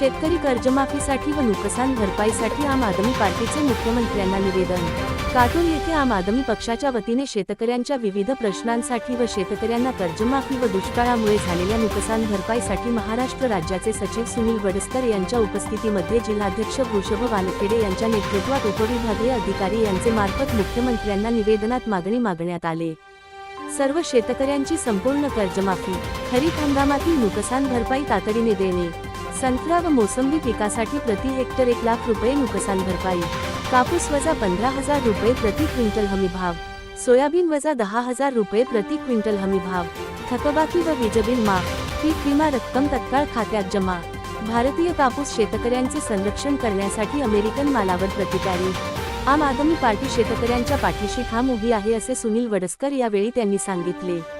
शेतकरी कर्जमाफीसाठी व नुकसान भरपाईसाठी आम आदमी पार्टीचे मुख्यमंत्र्यांना निवेदन. काटोल येथे आम आदमी पक्षाच्या वतीने शेतकऱ्यांच्या विविध प्रश्नांसाठी व शेतकऱ्यांना कर्जमाफी व दुष्काळामुळे झालेल्या नुकसान भरपाईसाठी महाराष्ट्र राज्याचे सचिव सुनील वडस्कर यांच्या उपस्थितीमध्ये जिल्हाध्यक्ष वृषभ वानखेडे यांच्या नेतृत्वात उपविभागीय अधिकारी यांचे मार्फत मुख्यमंत्र्यांना निवेदनात मागणी मागण्यात आले. सर्व शेतकऱ्यांची संपूर्ण कर्जमाफी खरीप हंगामातील नुकसान भरपाई तातडीने देणे. संत्रा व मोसंबी पिकासाठी प्रति हेक्टर एक लाख रुपये नुकसान भरपाई. कापूस वजा पंधरा हजार रुपये प्रति क्विंटल हमी भाव. सोयाबीन वजा दहा हजार रुपये प्रति क्विंटल हमी भाव. थकबाकी व वीजबिल माफ. पीक विमा रक्कम तत्काळ खात्यात जमा. भारतीय कापूस शेतकऱ्यांचे संरक्षण करण्यासाठी अमेरिकन मालावर प्रतिकारी. आम आदमी पार्टी शेतकऱ्यांच्या पाठीशी ठाम उभी आहे असे सुनील वडसकर यावेळी त्यांनी सांगितले.